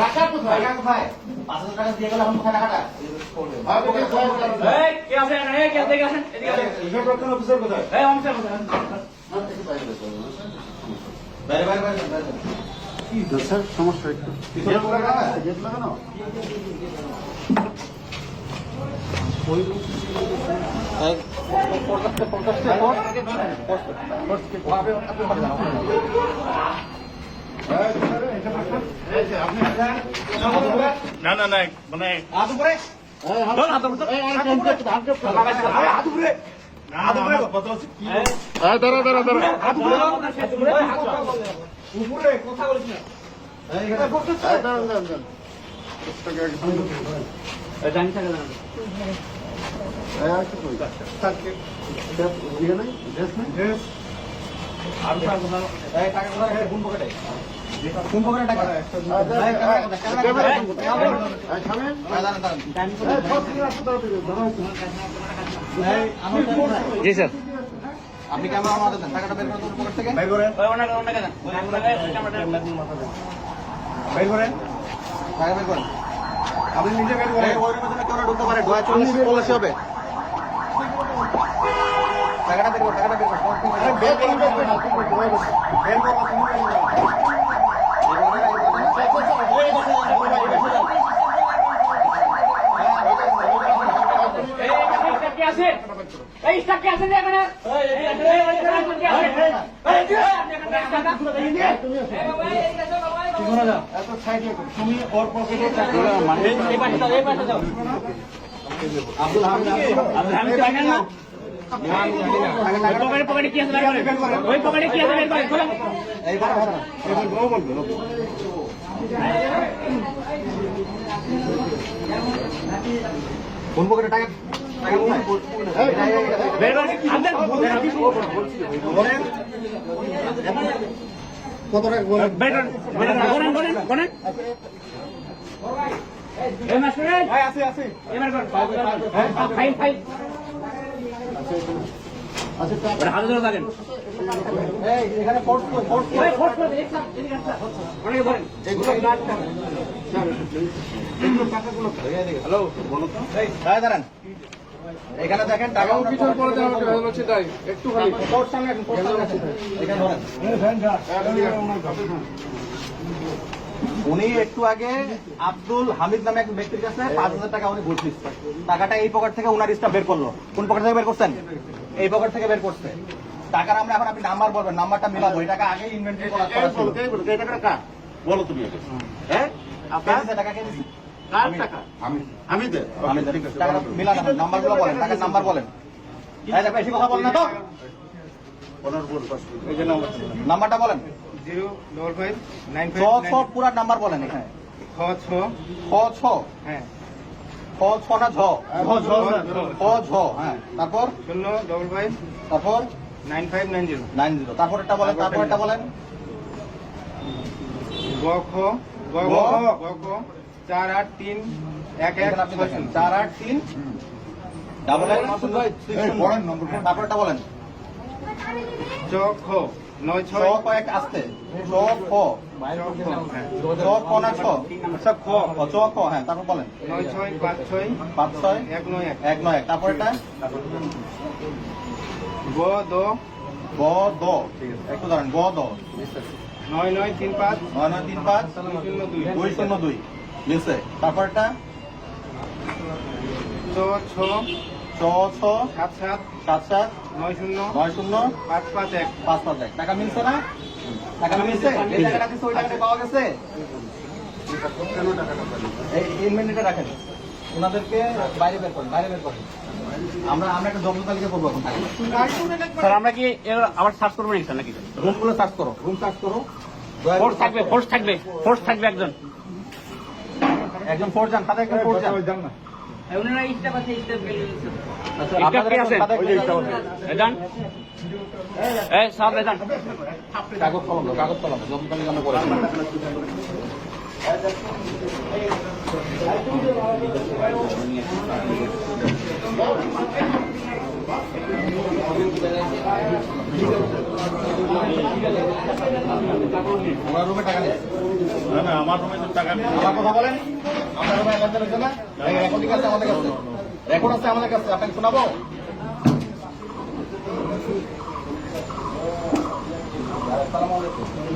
টাকা কোথায়? টাকা কোথায়? পাঁচ হাজার টাকা দিয়ে গেলে এখন কোথায় টাকাটা। এই, কে আছেন? কে এদিকে আসেন, হিসাব রক্ষণ অফিসার কোথায়? এই, অমসা কোথায়? বাইরে বাইরে বাইরে বাইরে কি স্যার? সমস্যা একটু? গেট লাগানো? না না না মানে হাত উপরে। হাত উপরে হাত উপরে। দাঁড়া দাঁড়া দাঁড়া। উপরে। কথা না। এই টাকা কোথায় রাখছে? পকেটে? জি স্যার। আপনি ক্যামেরা আমাদের দেন টাকাটা বের করে দেন পকেট থেকে। বের করেন। ওই ওনাকে ওনাকে দেন। বের করেন। টাকা বের করেন। আপনি নিজে বের করেন। ওই যেন কেউ ঢুকতে পারে ডোয়া চল্লিশ পলাশি হবে টাকাটা বের কর টাকাটা বের কর। আরে বের করেন বের করেন আপনি বের করেন বের করেন তুমি বের করেন এই, এই স্টাফ কে আছে? এই স্টাফ কে আছে রে এখানে? এই, এই, এই, এই, এই, একজন কে আছে? এই, এই, আপনি এখানে স্টাফ আছে? এই, বাবা, এই, এই, এই, বাবা, এই, বাবা। এত সাইডে তুমি ওর পকেটে এই পাশে যাও, এই পাশে যাও। আব্দুল হামিদ আপনি আমি তো জানেন না? পকেটে পকেটে কি আছে ওই পকেটে কি আছে বের করেন, খোলেন। এই বড় ঘটনা এবার গো বলবে কোন পকেটে টাকা হ্যালো বলো তো দাঁড়ান দাঁড়ান এখানে দেখেন টাকা পিছন হবে ভেজাল তাই একটু খালি। কোর্ট সামনে আসুন, কোর্ট সামনে আসুন। এখানে ধরেন। উনি একটু আগে আব্দুল হামিদ নামে এক ব্যক্তির কাছে পাঁচ হাজার টাকা উনি ঘুষ দিচ্ছে টাকাটা এই পকেট থেকে উনার স্টাফ বের করল। কোন পকেট থেকে বের করছেন? এই পকেট থেকে বের করছে। টাকার আমরা এখন আপনি নাম্বার বলবেন নাম্বারটা মিলাবো। এই টাকা আগেই ইনভেন্টরি করা বলো তুমি হ্যাঁ? কে টাকা কে দিছে? কার টাকা? আমি আমি দে আমি জানি। টাকাটা মিলান নাম্বারগুলো বলেন টাকার নাম্বার বলেন। এই দেখো, বেশি কথা বলেন না তো। ওনার উপর পাস এই যে নাম্বার নাম্বারটা বলেন। জিরো ডবল ফাইভ নাইন ছ ছ পুরা নাম্বার বলেন এখানে। ছ ছ। খ ছ হ্যাঁ খ ছ না ঝ ঝ, ঝ, ঝ। হ্যাঁ। তারপর? শূন্য ডবল ফাইভ তারপর? Nine five nine zero. Nine zero তারপর একটা বলেন তারপর একটা বলেন। গ খ গ গ, খ গ খ চার আট তিন এক এক। চার আট তিন। ডাবল এক। শূন্য six এই, শূন্য। পড়েন নম্বর তারপর একটা বলেন। চ খ নয় ছ ছয় কয়েক আসতে। ছ খ। ছ খ না ছ? আচ্ছা খ। ছ খ হ্যাঁ তারপর বলেন। নয় ছয় পাঁচ ছয় পাঁচ ছয় এক নয় এক। এক নয় এক। তারপর এটা গ দ। গ দ। একটু দাঁড়ান গ দ। নয় নয় তিন পাঁচ। নয় নয় তিন পাঁচ। দুই শূন্য দুই। দুই শূন্য দুই। মিলছে তারপর একটা ছ ছ ছ সাত সাত সাত সাত নয় শূন্য নয় শূন্য পাঁচ পাঁচ এক। পাঁচ পাঁচ এক। টাকা মিলছে না? টাকা মিলছে? এই টাকাটা দিচ্ছে ওই টাকাটা পাওয়া গেছে? এই ইনভেন্টরিটা রাখেন। ওনাদেরকে বাইরে বের করেন বাইরে বের করেন। আমরা আমরা একটা জব্দ তালিকা করব এখন স্যার আমরা কি আবার সার্চ করব নাকি স্যার নাকি? রুমগুলো সার্চ করো। রুম সার্চ করো। ফোর্স থাকবে ফোর্স থাকবে ফোর্স থাকবে একজন। একজন ফোর যান সাথে একজন ফোর যান ওনারা স্টাফ আছে স্টাফ আচ্ছা, স্টাফ। এদান এই সব এদান কাগজ কলম দাও, কাগজ কলম দাও, জব্দ তালিকা আমরা করে দিই। নেই না, আমার রুমে টাকা আমার কথা বলেন। আমার রুমে লেনদেন হচ্ছে না রেকর্ডিং আছে, আমাদের কাছে। রেকর্ড আছে আমাদের কাছে, আপনাকে শোনাবো? আসসালামু আলাইকুম